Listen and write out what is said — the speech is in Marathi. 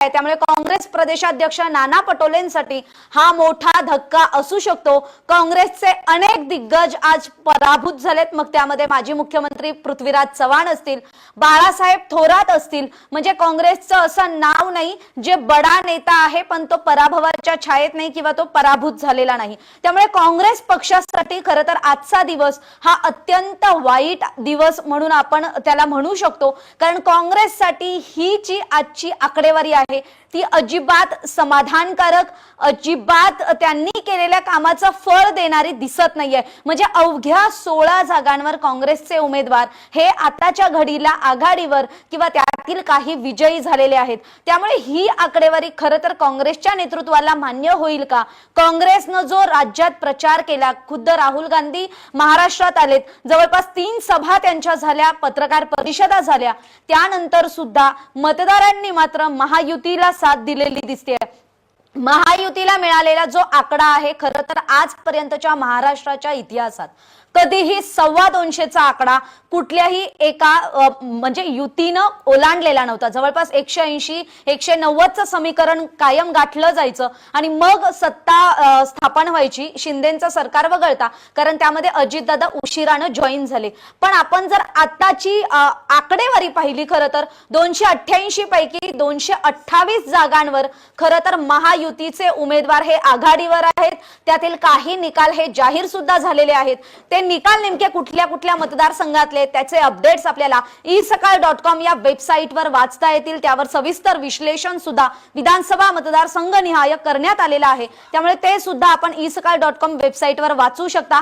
आहे. त्यामुळे काँग्रेस प्रदेशाध्यक्ष नाना पटोलेंसाठी हा मोठा धक्का असू शकतो. काँग्रेसचे अनेक दिग्गज आज पराभूत झालेत. मग त्यामध्ये माजी मुख्यमंत्री पृथ्वीराज चव्हाण असतील बाळासाहेब थोरात असतील. म्हणजे काँग्रेसचं असं नाव नाही जे बडा नेता आहे पण तो पराभवाच्या छायेत नाही किंवा तो पराभूत झालेला नाही. त्यामुळे काँग्रेस पक्षासाठी खरं तर आजचा दिवस हा अत्यंत वाईट दिवस म्हणून आपण त्याला म्हणू शकतो. कारण काँग्रेससाठी ही जी आजची आकडेवारी आहे right? ती अजिबात समाधानकारक अजिबात त्यांनी केलेल्या कामाचं फळ देणारी दिसत नाहीये. म्हणजे अवघ्या सोळा जागांवर काँग्रेसचे उमेदवार हे आताच्या घडीला आघाडीवर किंवा त्यातील काही विजयी झालेले आहेत. त्यामुळे ही आकडेवारी खरं तर काँग्रेसच्या नेतृत्वाला मान्य होईल का? काँग्रेसनं जो राज्यात प्रचार केला खुद्द राहुल गांधी महाराष्ट्रात आलेत. जवळपास तीन सभा त्यांच्या झाल्या पत्रकार परिषदा झाल्या. त्यानंतर सुद्धा मतदारांनी मात्र महायुतीला साथ दिलेली दिसते महायुतीला मिळालेला जो आकडा आहे खरं तर आजपर्यंतच्या महाराष्ट्राच्या इतिहासात कधीही सव्वा दोनशेचा आकडा कुठल्याही एका म्हणजे युतीनं ओलांडलेला नव्हता. जवळपास एकशे ऐंशी एकशे नव्वदचं समीकरण कायम गाठलं जायचं आणि मग सत्ता स्थापन व्हायची शिंदेचं सरकार वगळता कारण त्यामध्ये अजितदादा उशिरानं जॉईन झाले. पण आपण जर आताची आकडेवारी पाहिली खरं तर दोनशे अठ्ठ्याऐंशी पैकी दोनशे अठ्ठावीस जागांवर खरं तर महायुतीचे उमेदवार हे आघाडीवर आहेत. त्यातील काही निकाल हे जाहीर सुद्धा झालेले आहेत. ते निकाल नेमके कुठल्या कुठल्या मतदारसंघातले त्याचे अपडेट्स आपल्याला ई सकाळ डॉट कॉम या वेबसाईटवर वाचता येतील. त्यावर सविस्तर विश्लेषण सुद्धा विधानसभा मतदारसंघ निहाय करण्यात आलेला आहे. त्यामुळे ते सुद्धा आपण ई सकाळ डॉट कॉम वेबसाईटवर वाचू शकता.